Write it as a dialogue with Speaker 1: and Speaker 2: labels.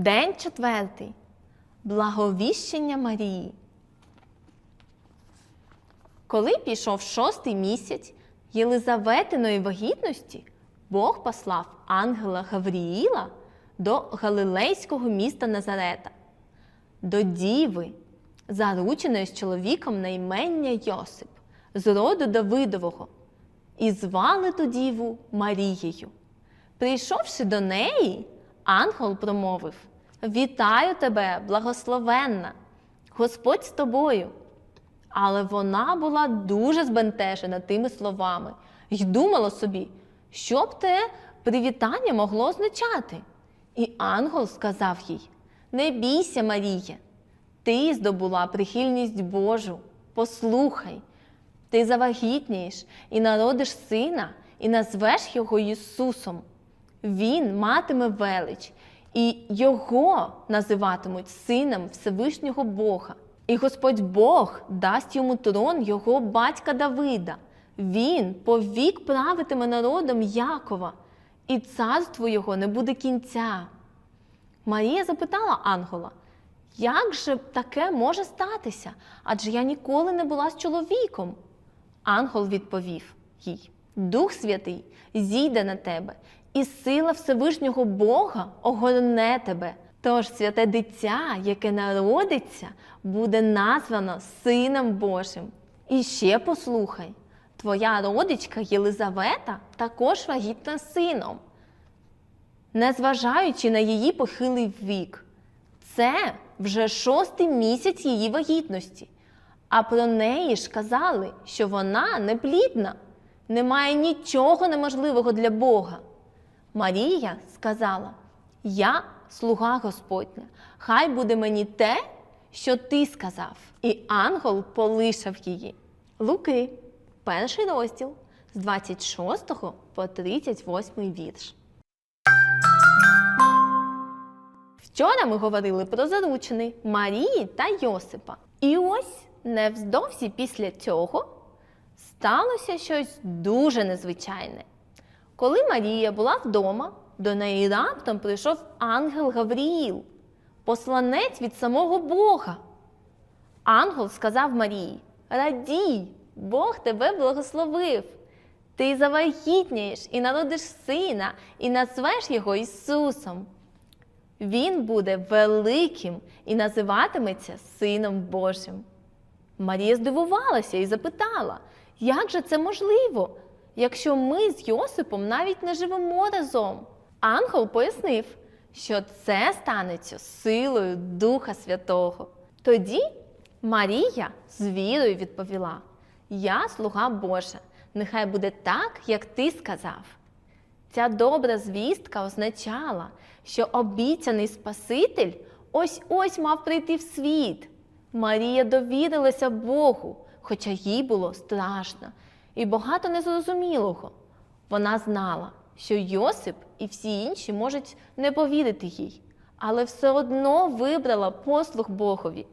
Speaker 1: День четвертий. Благовіщення Марії. Коли пішов шостий місяць Єлизаветиної вагітності, Бог послав ангела Гавріїла до галилейського міста Назарета, до діви, зарученої з чоловіком на імення Йосип, з роду Давидового, і звали ту діву Марією. Прийшовши до неї, ангел промовив: Вітаю тебе, благословенна! Господь з тобою. Але вона була дуже збентежена тими словами й думала собі, що б те привітання могло означати. І ангел сказав їй: Не бійся, Марія, ти здобула прихильність Божу. Послухай, ти завагітнієш і народиш сина, і назвеш його Ісусом. Він матиме велич, і його називатимуть сином Всевишнього Бога. І Господь Бог дасть йому трон його батька Давида. Він повік правитиме народом Якова, і царство його не буде кінця. Марія запитала ангела, як же таке може статися? Адже я ніколи не була з чоловіком. Ангел відповів їй: Дух Святий зійде на тебе, і сила Всевишнього Бога огорне тебе. Тож святе дитя, яке народиться, буде названо Сином Божим. І ще послухай: твоя родичка Єлизавета також вагітна сином, незважаючи на її похилий вік. Це вже шостий місяць її вагітності. А про неї ж казали, що вона неплідна, немає нічого неможливого для Бога. Марія сказала: Я слуга Господня, хай буде мені те, що ти сказав. І ангел полишав її. Луки, перший розділ з 26 по 38 вірш. Вчора ми говорили про заручений Марії та Йосипа. І ось невздовзі після цього сталося щось дуже незвичайне. Коли Марія була вдома, до неї раптом прийшов ангел Гавріїл, посланець від самого Бога. Ангел сказав Марії: Радій, Бог тебе благословив. Ти завагітнієш і народиш сина, і назвеш його Ісусом. Він буде великим і називатиметься Сином Божим. Марія здивувалася і запитала, як же це можливо, якщо ми з Йосипом навіть не живемо разом? Ангел пояснив, що це станеться силою Духа Святого. Тоді Марія з вірою відповіла: Я слуга Божа, нехай буде так, як ти сказав. Ця добра звістка означала, що обіцяний Спаситель ось ось мав прийти в світ. Марія довірилася Богу, хоча їй було страшно і багато незрозумілого. Вона знала, що Йосип і всі інші можуть не повірити їй, але все одно вибрала послуг Богові.